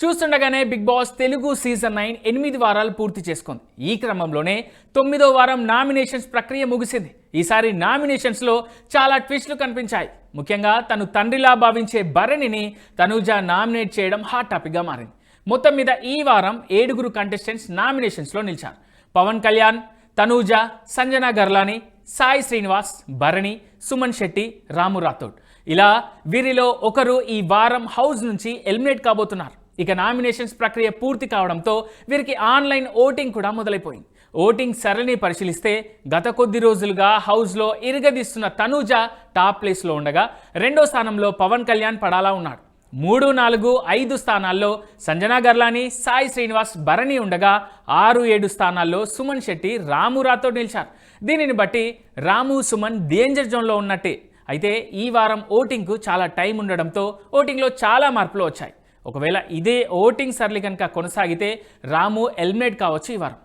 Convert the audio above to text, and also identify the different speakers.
Speaker 1: చూస్తుండగానే Bigg Boss Telugu season nine ఎనిమిది వారాలు పూర్తి చేసుకుంది. ఈ క్రమంలోనే తొమ్మిదో వారం నామినేషన్స్ ప్రక్రియ ముగిసింది. ఈసారి నామినేషన్స్లో చాలా ట్విస్టులు కనిపించాయి. ముఖ్యంగా తను తండ్రిలా భావించే భరణిని తనూజ నామినేట్ చేయడం హాట్ టాపిక్గా మారింది. మొత్తం మీద ఈ వారం ఏడుగురు కంటెస్టెంట్స్ నామినేషన్స్లో నిలిచారు. పవన్ కళ్యాణ్ తనూజ సంజన గర్లాని సాయి శ్రీనివాస్ భరణి సుమన్ శెట్టి రాము రాథోడ్. ఇలా వీరిలో ఒకరు ఈ వారం హౌస్ నుంచి ఎలిమినేట్ కాబోతున్నారు. ఇక నామినేషన్స్ ప్రక్రియ పూర్తి కావడంతో వీరికి ఆన్లైన్ ఓటింగ్ కూడా మొదలైపోయింది. ఓటింగ్ సరళిని పరిశీలిస్తే గత కొద్ది రోజులుగా హౌస్లో ఇరగదీస్తున్న తనూజ టాప్ ప్లేస్లో ఉండగా రెండో స్థానంలో పవన్ కళ్యాణ్ పడాలా ఉన్నాడు. మూడు నాలుగు ఐదు స్థానాల్లో సంజనా గర్లాని సాయి శ్రీనివాస్ భరణి ఉండగా ఆరు ఏడు స్థానాల్లో సుమన్ శెట్టి రాము రాతో నిలిచారు. దీనిని బట్టి రాము సుమన్ డేంజర్ జోన్లో ఉన్నట్టే. అయితే ఈ వారం ఓటింగ్కు చాలా టైం ఉండడంతో ఓటింగ్లో చాలా మార్పులు వచ్చాయి. ఒకవేళ ఇదే ఓటింగ్ సరళి కనుక కొనసాగితే రాము ఎలిమినేట్ కావచ్చు ఈ వారం.